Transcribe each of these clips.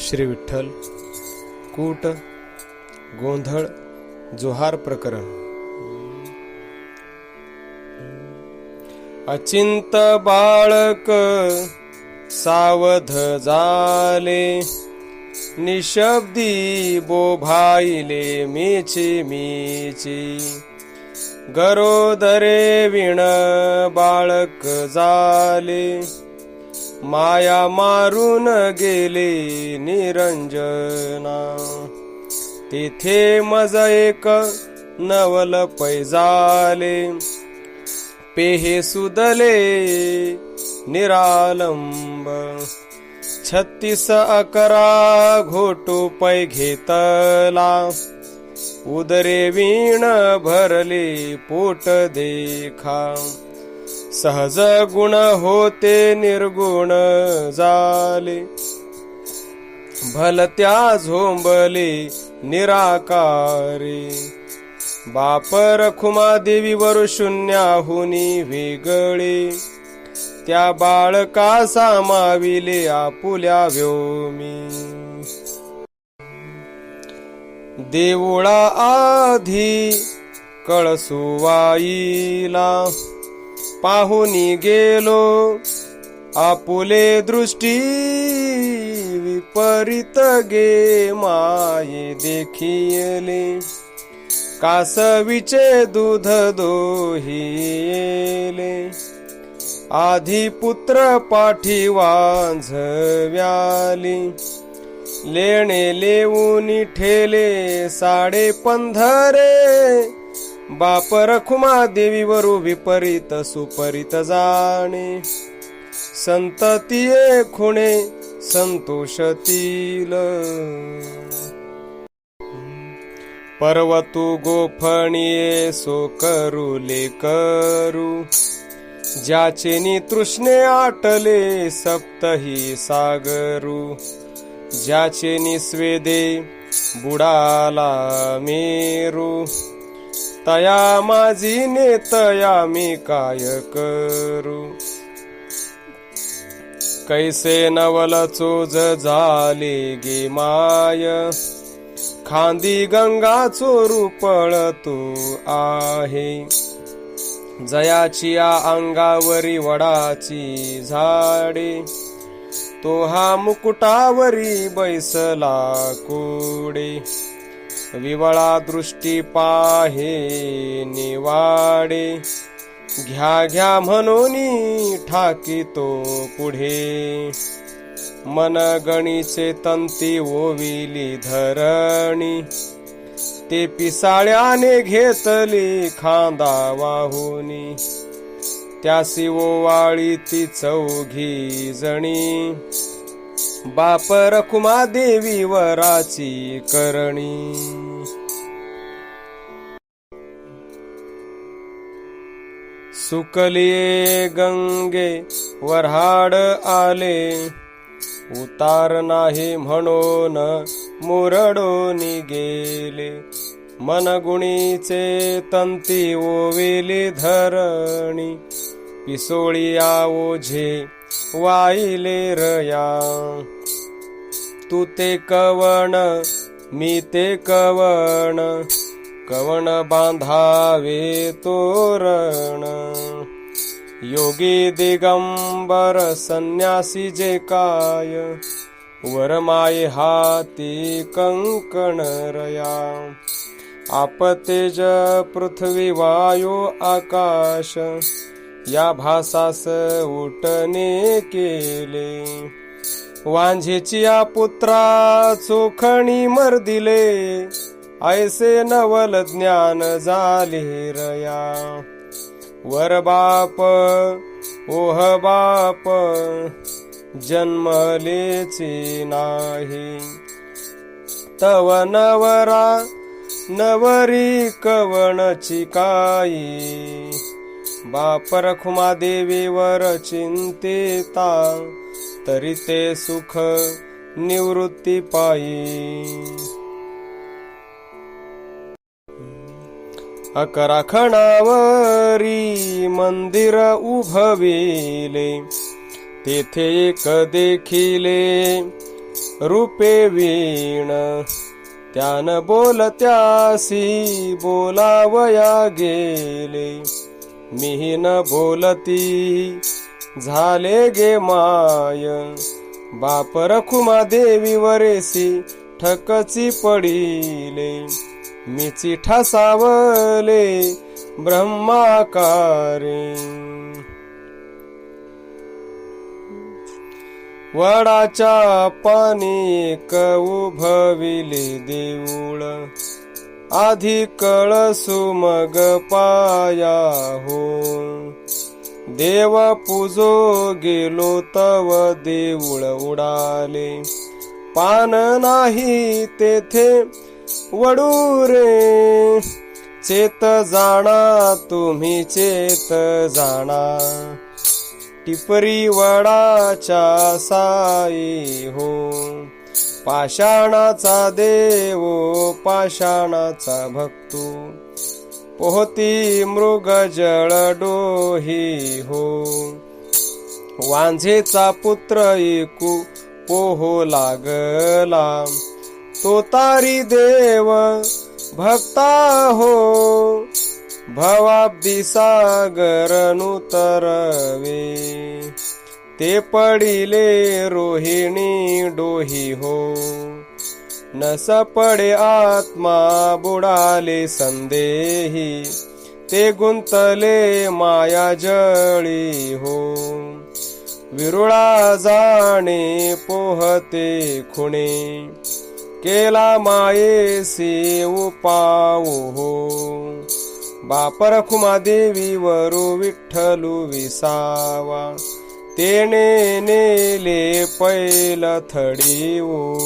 श्री विठ्ठल कूट गोंधळ जोहार प्रकरण. अचिंत बाळक सावध झाले निशब्दी बोभाईले मीची मीची. गरोदरे विण बाळक झाले माया मारून गेले निरंजना. तेथे मज एक नवल पैजाले. पेहे सुदले निरालंब. छत्तीस अकरा घोटो पै घेतला. उदरे वीण भरले पोट देखा. सहज गुण होते निर्गुण झाले भलत्या झोंबले निराकारे. बापर खुमा देवीवर शून्याहुनी वेगळे. त्या बाळका सामाविले आपुल्या व्योमी. देवळा आधी कळसुवाईला. पाहुनी गेलो आपुले दृष्टी विपरीत गे माये देखिले कासवीचे दूध दोहिले आधी पुत्र पाठी वांझव्याली. लेणे लेऊनी ठेले साडे पंधरे. बाप रखुमा देवीवरू विपरीत सुपरीत जाणे. संततीये खुणे संतोषतील पर्वतू गोफणीये सो करू ले करू ज्याचे तृष्णे आटले सप्तही सागरू. ज्याचे स्वेदे बुडाला मेरू. तया माझी ने तया मी काय करू? कैसे नवल चोज झाले गे माय? खांदी गंगा चोरू पळतो आहे. जयाची अंगावरी वडाची झाडे. तो हा मुकुटावरी बैसला कोडे. विवळा दृष्टी पाहे निवाडे. घ्या घ्या म्हणून ठाकितो पुढे. मनगणीचे तंती ओविली धरणी. ते पिसाळ्याने घेतली खांदा वाहुनी. त्यासी ओवाळी ती चौघी जणी. बाप रखुमा देवी वराची करणी. सुकलिये गंगे वऱ्हाड आले. उतार नाही म्हणून मुरडोनी गेले मनगुणीचे तंती ओविली धरणी. पिसोळिया ओझे वाईले रया. तू ते कवण मी ते कवण. कवण बांधावे तोरण योगी दिगंबर संन्यासी जे काय? वरमाय हाती कंकण रया। आपतेज पृथ्वी वायू आकाश। या भासास उठणे केले। वांझेची या पुत्रा चोखणी मर दिले। ऐसे नवल ज्ञान झाले रया। वर बाप ओह बाप जन्मलेची नाही। तव नवरा नवरी कवणची काई। बाप रखुमा देवीवर चिंतेता तरी ते सुख निवृत्ती पायी अकराखणावरी मंदिर उभविले. तेथे एक देखिले रूपे वीण. त्यान बोलत्यासी बोलावया गेले. मिही न बोलती झाले गे माय. बाप रखुमा देवी वरेसी ठकची पडिले. मी चिठा सावले ब्रह्माकारे. वडाच्या पाणी उभविले देऊळ आधी कळसु मग पाया हो देव पूजो गेलो तव देऊळ उडाले. पान नाही तेथे वडू रे चेत जाणा तुम्ही चेत जाणा. टिपरी वडाच्या साई हो. पाषाणाचा देव पाषाणाचा भक्तो. पोहती मृग जळ डोही हो. वांझेचा पुत्र एकू पोहो लागला. तो तारी देव भक्ता हो। भवाब्दी सागर नुतरवे ते पडिले रोहिणी डोही हो। नस पडे आत्मा बुडाले संदेही। ते गुंतले माया जळी हो। विरुळा जाणे पोहते खुणे। केला मायेसी उपाऊ हो. बापर खुमा देवी वरु विठ्ठलू विसावा. तेने नेले पैल थडीऊ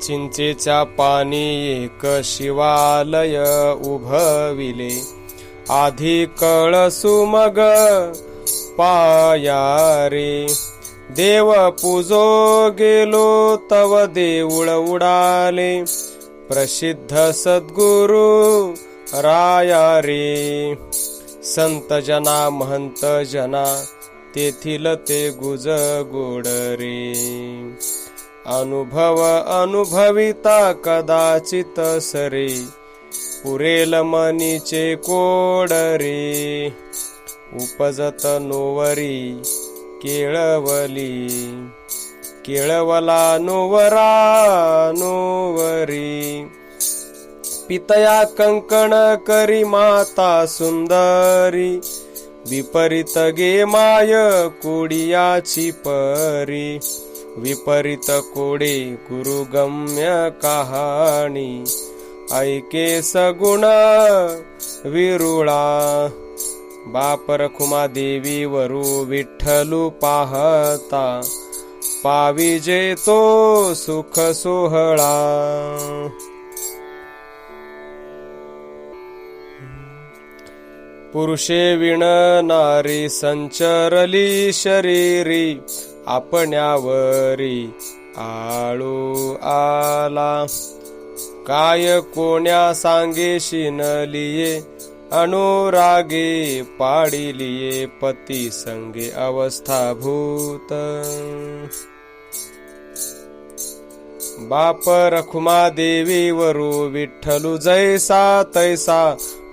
चिंचेच्या पाणी एक शिवालय उभविले. आधी कळसु मग पाया रे. देव पूजो गेलो तव देऊळ उडाले. प्रसिद्ध सद्गुरु राया रे. संत जना महंत जना तेथील ते गुज गोड रे. अनुभव अनुभविता कदाचित सरे. पुरेल मनीचे कोड रे. उपजत नोवरी केळवली. केळवला नोवरा नोवरी. पितया कंकण करी माता सुंदरी. विपरीत गे माय कोडियाची परी. विपरीत कोडे गुरुगम्य कहाणी. ऐके सगुण विरुळा. बापर खुमा देवी वरू विठ्ठलू पाहता पाविजे तो सुख सोहळा. पुरुषे विण नारी संचरली शरीरी आपण्यावरी आळू आला. काय कोण्या सांगे शिनलिये अनुरागे पाडिलिये पती संगे अवस्था भूत बाप रखुमा देवी वरु विठ्ठलू जैसा तैसा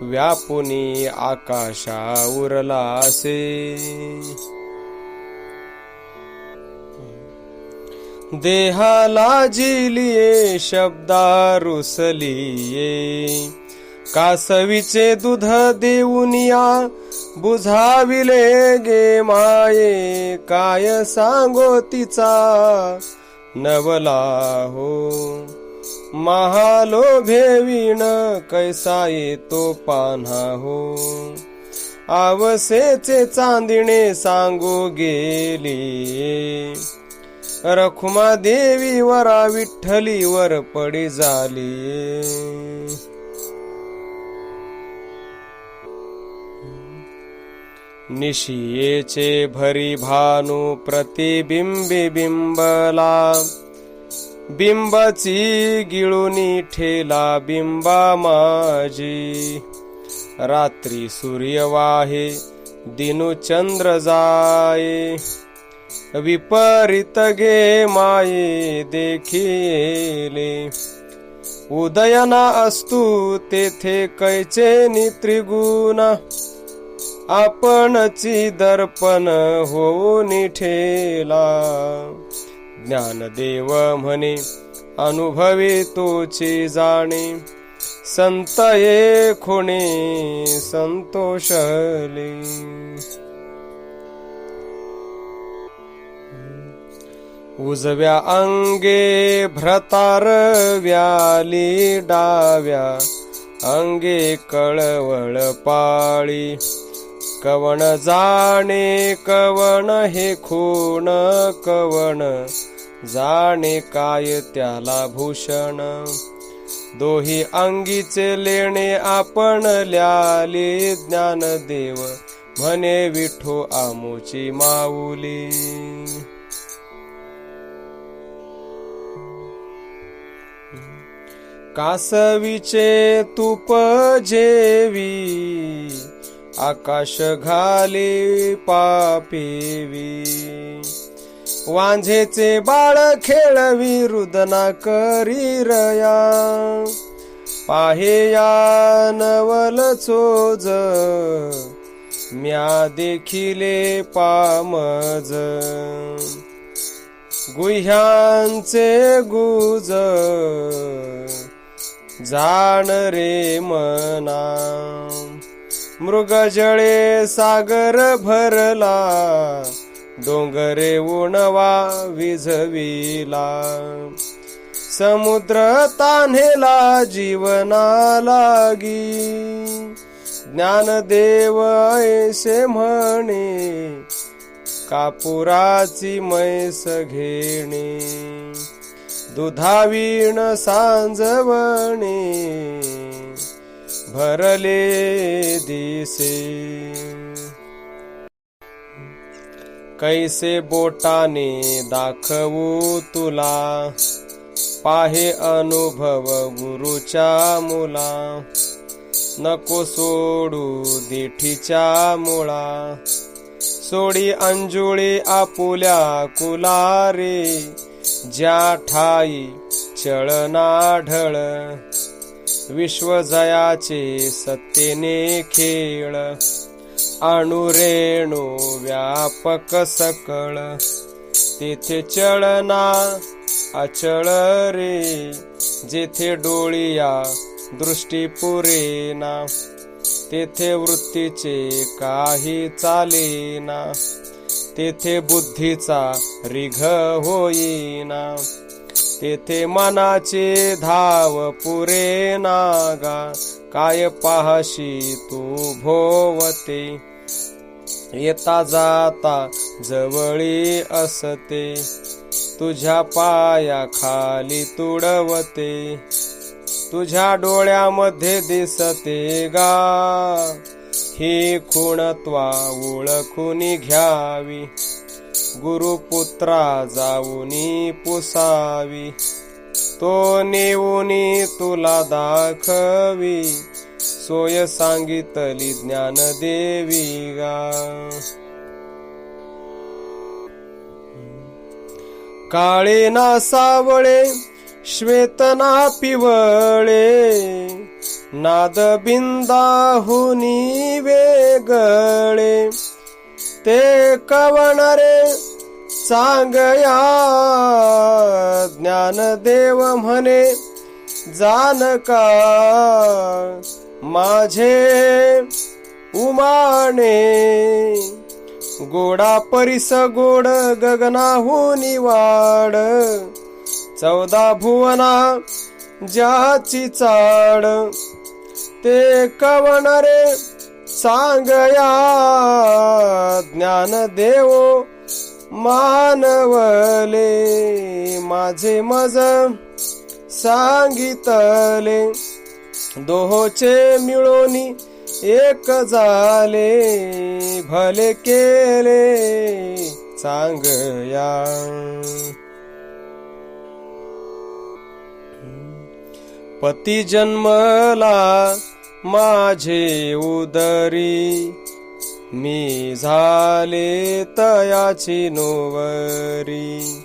व्यापुनी आकाशा उरलासे। देहाला जिलिये शब्दा रुसलिये कासवीचे दूध देऊनिया बुझाविले गे माये काय सांगो तिचा? नवला हो महालो भेवीण कैसा येतो पान्हा हो? आवसेचे चांदिणे सांगू गेली. रखुमा देवी वरा विठ्ठली वर पडी झाली निशियेचे भरी भानु प्रतिबिंबी बिंबला बिंबाची गिळुनी ठेला बिंबा माझी रात्री सूर्य वाहे दिनु चंद्र जाये। विपरीत घे माये देखिले उदयना असतू तेथे कैचे नित्रिगुणा आपणची दर्पण होऊन ठेला. ज्ञानदेव म्हणे अनुभवी तोची जाणे. संत ये खुणे संतोषले. उजव्या अंगे भ्रतार व्याली डाव्या अंगे कळवळ पाळी. कवण जाणे कवण हे खूण कवण? जाणे काय त्याला भूषण? दोही अंगीचे लेणे आपण ल्याले ज्ञानदेव म्हणे विठो आमोची माऊली. कासवीचे तूप जेवी आकाश घाले पापेवी वांझेचे बाळ खेळवी रुदना करी रया. पाहे या नवल चोज. म्या देखिले पामज. गुह्यांचे गुज. जाण रे मना. मृगजळे सागर भरला डोंगरे उणवा विझविला. समुद्र तान्हेला जीवना लागी ज्ञानदेव ऐसे म्हणे कापुराची मैस घेणे. दुधावीण सांजवणे भरले दिसे। कैसे बोटाने दाखवू तुला? पाहे अनुभव गुरुच्या मुला। नको सोडू दिठीच्या मुळा। सोडी अंजुळी आपुल्या कुलारे। ज्या ठाई चळना ढळ। विश्वजयाचे सत्तेने खेळ अणुरेणू व्यापक सकळ. तेथे चळना अचळ रे जेथे डोळिया दृष्टी पुरेना. तेथे वृत्तीचे काही चालेना. तेथे बुद्धीचा रिघ होईना. तेथे मनाचे धाव पुरे नागा काय पाहशी तू भोवते? येता जाता जवळी असते तुझ्या पाया खाली तुडवते तुझ्या डोळ्यामध्ये दिसते गा. ही खुणत्वा ओळखून घ्यावी गुरुपुत्रा जाऊनी पुसावी. तो नेऊनी तुला दाखवी. सोय सांगितली ज्ञान देवी गा. काळे ना सावळे श्वेतना पिवळे. नाद बिंदाहुनी वेगळे. ते कवणारे सांगया ज्ञानदेव म्हणे. जानका माझे? उमाने. गोडा परिस गोड गगनाहुनी वाड चौदा भुवना ज्याची चाड. ते कवणारे सांगया ज्ञान देवो मानवले माझे मज सांगितले. दोहोचे मिळोनी एक झाले भले केले सांगया. पती जन्मला माझे उदरी मी झाले तयाची नोवरी.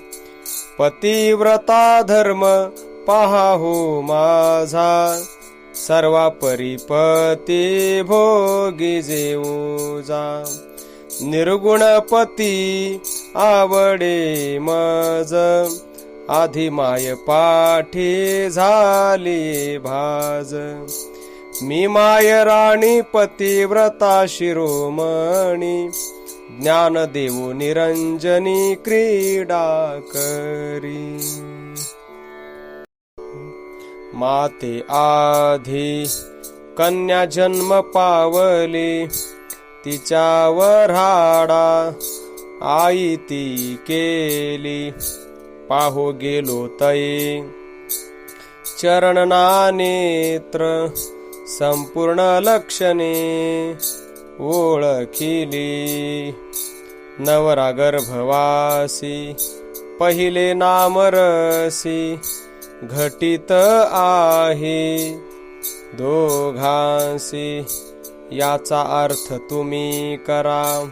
पतिव्रता धर्म पहा हो माझा सर्वा परिपती भोगी जेऊजा निर्गुणपती आवडे मज आधी माय पाठी झाली भाज. मी माय राणी पतिव्रता शिरोमणी ज्ञान देऊ निरंजनी क्रीडा करी. माते आधी कन्या जन्म पावली तिच्यावर हाडा आई ती केली. पाहो गेलो तई चरण नेत्र संपूर्ण लक्षणे ओळखिली. नवरागर्भवासी पहिले नामरसी घटित आहे दोघांसी. याचा अर्थ तुम्ही करा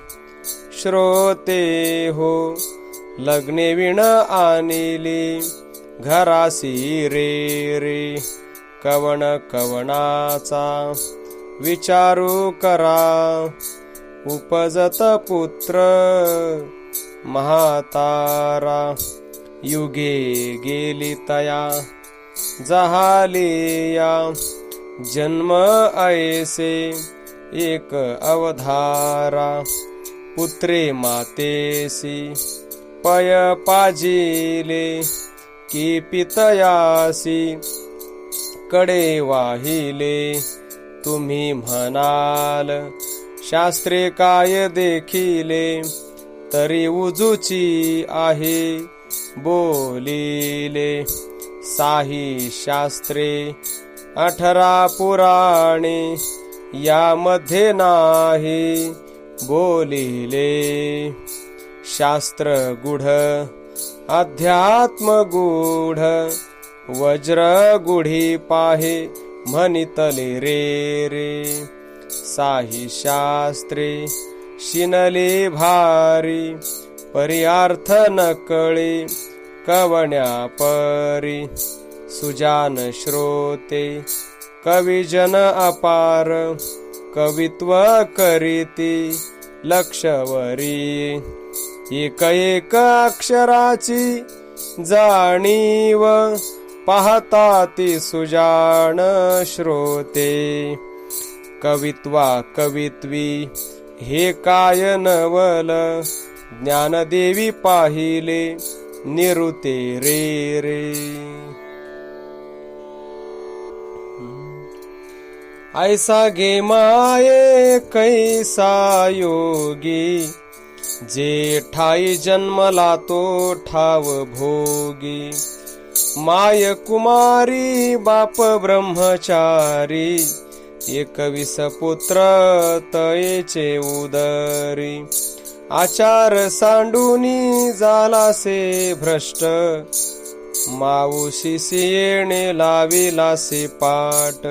श्रोते हो लग्ने विण आणली घरासी रे रे. कवण कवणाचा विचारू करा. उपजत पुत्र महातारा युगे गेली तया. जहालिया जन्म ऐसे एक अवधारा. पुत्रे मातेसी पय पाजिले की पितयासी. कडे वाहिले. तुम्ही म्हणाल शास्त्रे काय देखिले? तरी उजूची आहे बोलिले. साही शास्त्रे अठरा पुराणे यामध्ये नाही बोलिले. शास्त्र गुढ अध्यात्म गुढ वज्र गुढी पाहे म्हणितले रे रे. साही शास्त्रे शिनले भारी पर्यार्थ नकळे कवण्या परी. सुजान श्रोते कविजन अपार कवित्व करीती लक्षवरी. एक एक अक्षराची जाणीव पाहता ती सुजान श्रोते. कवित्वा कवित्वी हे काय नवल? ज्ञानदेवी पाहिले निरुते रे रे. ऐसा गे माये कैसा योगी? जे ठाई जन्मला तो ठाव भोगी. माय कुमारी बाप ब्रह्मचारी एकवीस पुत्र तयेचे उदरी. आचार सांडूनी झालासे भ्रष्ट. माऊशी येणे लाविलासे पाट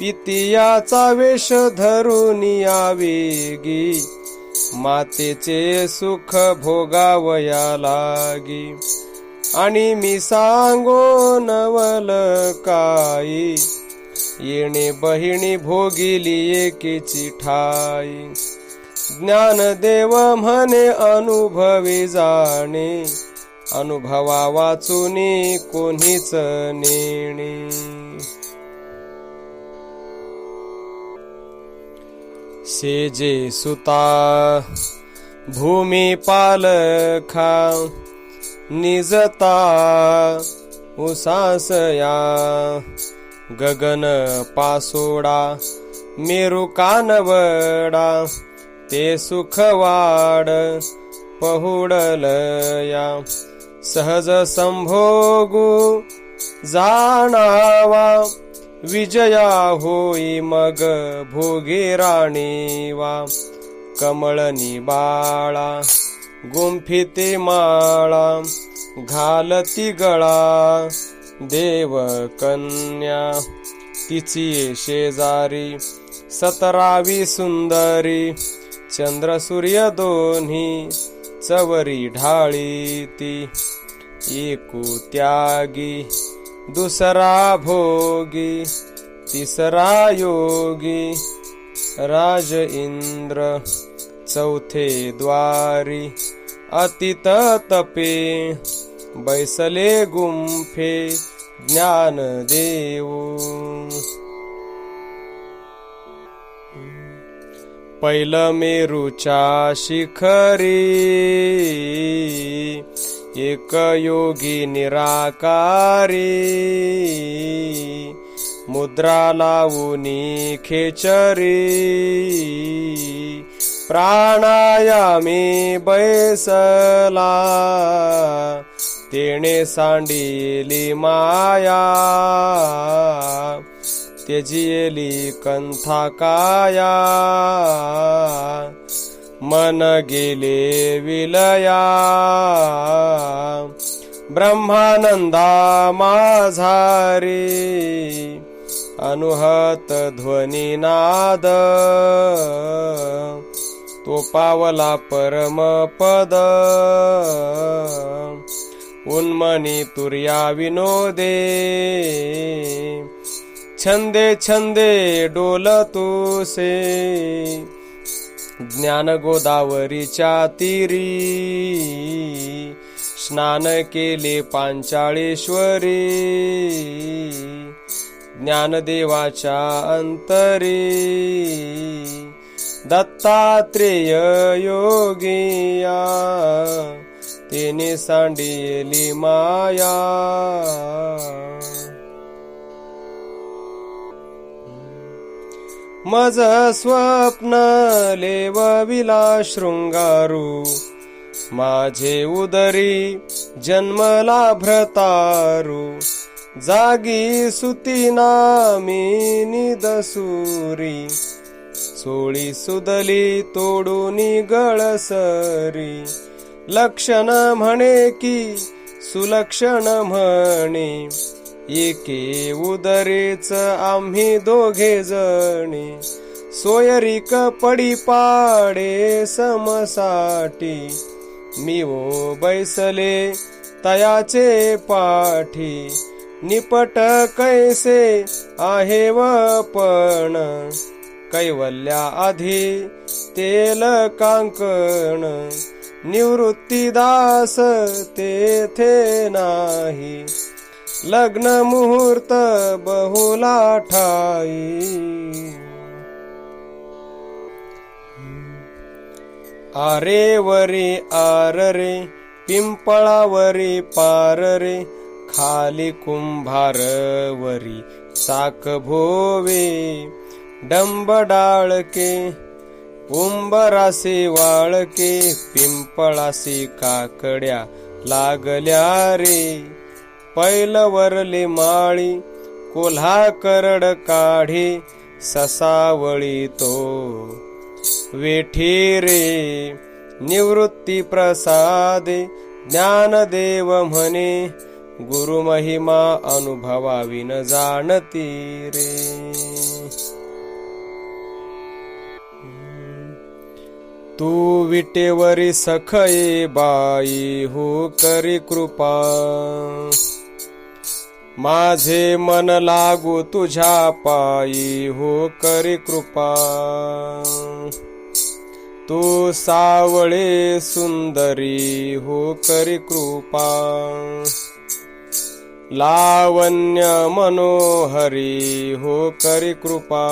पितियाचा वेश धरून यावेगी मातेचे सुख भोगावया लागी. आणि मी सांगो नवल काही. येणे बहिणी भोगिली एकेची ठाई. ज्ञानदेव म्हणे अनुभवी जाणे. अनुभवा वाचून कोणीच नेणे. सेजे सुता भूमी पालखा निजता उसासया गगन पासोडा मेरू कानवडा ते सुखवाड पहुडलया सहज संभोगू जाणावा विजया होई मग भोगे राणी वा कमळनी बाळा गुंफिते माळा घालती गळा देव कन्या तिची शेजारी सतरावी सुंदरी चंद्र सूर्य दोन्ही चवरी ढाळी ती एकू त्यागी दुसरा भोगी तिसरा योगी राज इंद्र चौथे द्वारी अतित तपे बैसले गुंफे ज्ञान देव पैल मेरूच्या शिखरी एक योगी निराकारी मुद्रा लावूनी खेचरी प्राणायामी बैसला तिने सांडिली माया त्यजियली कंथा काया मन गेले विलया. ब्रह्मानंदा माझारी अनुहत ध्वनिनाद तो पावला परमपद. उन्मनी तुर्या विनोदे. छंदे छंदे डोल तुसे ज्ञान गोदावरीच्या तीरी. स्नान केले पांचाळेश्वरी. ज्ञानदेवाच्या अंतरी. दत्तात्रेय योगिया तिने सांडिली माया. मज स्वप्न लेवविला शृंगारू माझे उदरी जन्मला भ्रतारू जागी सुतीना मी निदसूरी सोळी सुदली तोडूनी गळसरी लक्षण म्हणे की सुलक्षण म्हणे. एके उदरेच आम्ही दोघे जणी. सोयरीक पडी पाडे समसाठी मी ओ बैसले तयाचे पाठी. निपट कैसे आहे व पण कैवल्या आधी तेल कांकण निवृत्तीदास तेथे नाही. लग्न मुहूर्त बहुला ठाई. आरे वरी आर रे पिंपळावरी पार रे खाली कुंभारवरी साक भोवे. डंब डाळके उंबरासी वाळके पिंपळासी काकड्या लागल्या रे. पैलवरली माळी कोल्हा करड काढी ससावळी तो वेठी रे. निवृत्ती प्रसादे ज्ञानदेव म्हणे गुरुमहिमा अनुभवाविन जाणती रे. तू विटेवरी सखये बाई हो करी कृपा. माझे मन लागू तुझ्या पायी हो करी कृपा. तू सावळे सुंदरी हो करी कृपा. लावण्य मनोहरी हो करी कृपा.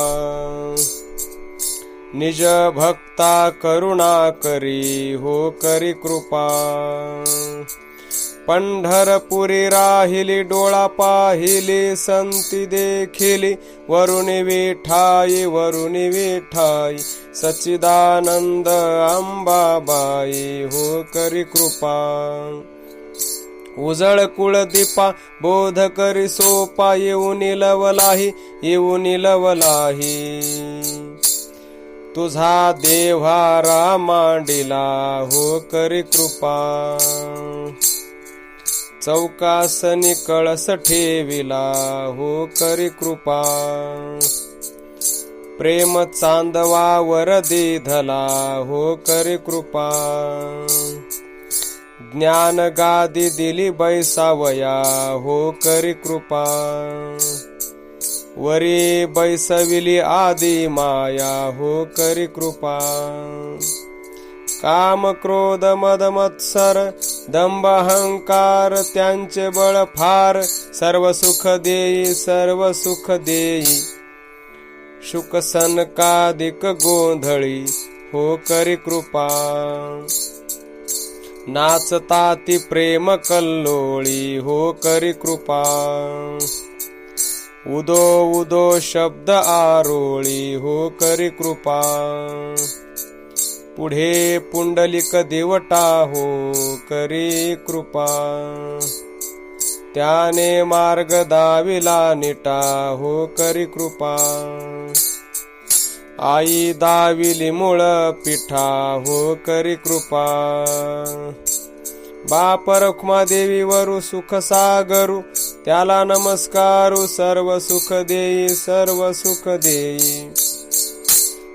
निज भक्ता करुणा करी हो करी कृपा. पंढरपुरी राहिली डोळा पाहिली संती देखिली वरुणी विठाई वरुणी विठाई सच्चिदानंद अंबाबाई हो करी कृपा. उजळ कुळदीपा बोध करी सोपा येऊन लवलाही येऊन लवलाही तुझा देव्हारा मांडिला हो करी कृपा. चौकासनी कळस ठेविला हो करी कृपा. प्रेम चांदवा वरदे धला हो करी कृपा. ज्ञान गादी दिली बैसावया हो करी कृपा. वरी बैसविली आदी माया हो करी कृपा. काम क्रोध मद मत्सर दंभ अहंकार त्यांचे बळ फार सर्व सुख देई सर्व सुख देई. शुक सनकादिक गोंधळी हो करी कृपा. नाचता ती प्रेम कल्लोळी हो करी कृपा. उदो उदो शब्द आरोळी हो करी कृपा. पुढे पुंडलिक देवटा हो करी कृपा. त्याने मार्ग दाविला निटा हो करी कृपा. आई दाविली मुळ पिठा हो करी कृपा. बाप रखमा देवी वरु सुख सागरू त्याला नमस्कारू सर्व सुख देई सर्व सुख देई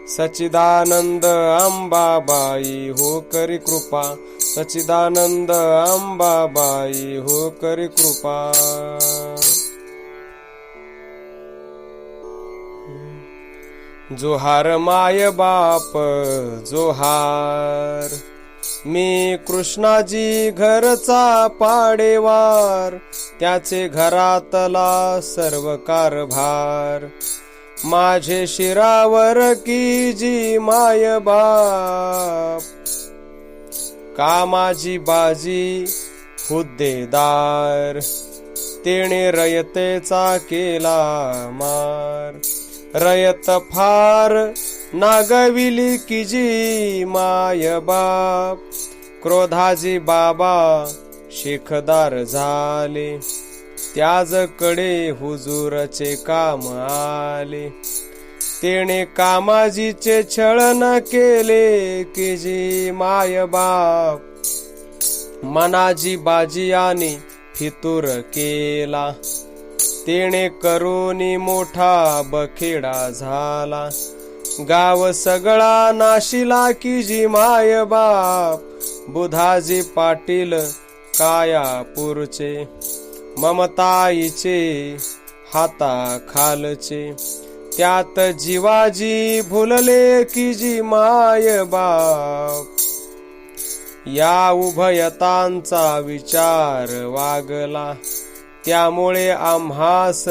सचिदानंद अंबाबाई हो करी कृपा. सचिदानंद अंबाबाई हो करी कृपा. जोहार माय बाप जोहार. मी कृष्णाजी घरचा पाडेवार त्याचे घरातला सर्व कारभार. माझे शिरावर की जी माय बाप कामाजी बाजी हुद्देदार? तेने रयतेचा केला मार. रयत फार नागविली किजी माय बाप. क्रोधाजी बाबा शेखदार झाले. त्याजकडे हुजूरचे काम आले. तेने कामाजीचे छळन केले की जी माय बाप. मनाजी बाजियाने फितूर केला. तेने करोनी मोठा बखेडा झाला. गाव सगळा नाशिला की जी माय बाप बुधाजी पाटील कायापूरचे ममताईचे हाता खालचे त्यात जीवाजी भुलले की जी माय बाप. या उभयतांचा विचार वागला. त्यामुळे आम्हास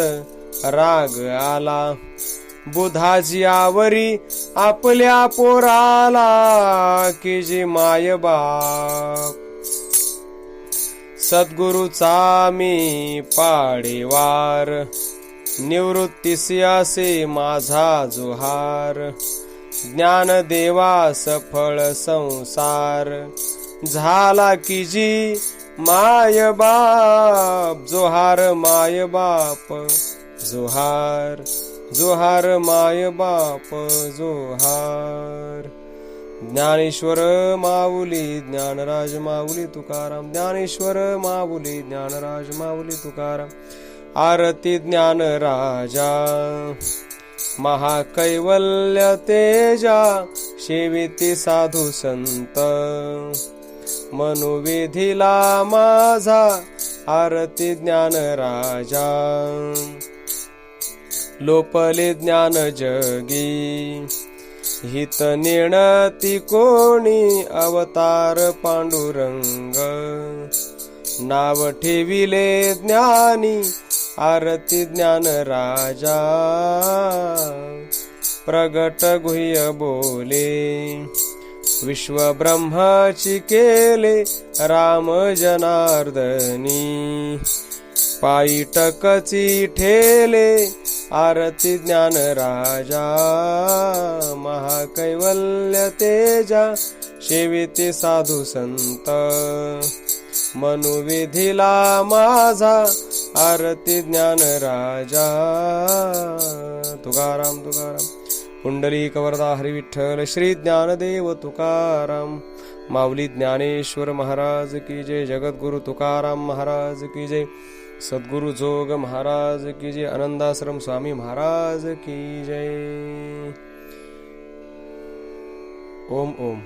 राग आला. बुधाजी आवरी आपल्या पोराला की जी माय बाप. सद्गुरूचा मी पाडेवार निवृत्तीसी असे माझा जोहार. ज्ञान देवा सफळ संसार झाला की जी माय बाप जोहार माय बाप जोहार जोहार माय बाप जोहार. ज्ञानेश्वर माऊली ज्ञानराज माऊली तुकाराम ज्ञानेश्वर माऊली ज्ञानराज माऊली तुकाराम. आरती ज्ञान राजा महाकैवल्य तेजा शेविती साधू संत. मनुविधीला माझा आरती ज्ञान राजा. लोपले ज्ञान जगी. हित नेणती कोणी अवतार पांडुरंग. नाव ठेविले ज्ञानी आरती ज्ञान राजा. प्रगट गुह्य बोले. विश्व ब्रह्माची केले राम जनार्दनी पायी टकची ठेले आरती ज्ञान राजा महाकैवल्य तेजा शेविते साधू संत. मनुविधीला माझा आरती ज्ञान राजा. तुकाराम तुकाराम. पुंडलिक वरदा हरिविठ्ठल श्री ज्ञानदेव तुकाराम। माऊली ज्ञानेश्वर महाराज की जय जगद्गुरु तुकाराम महाराज की जय सद्गुरु जोग महाराज की जय आनंदाश्रम स्वामी महाराज की जय। ओम ओम।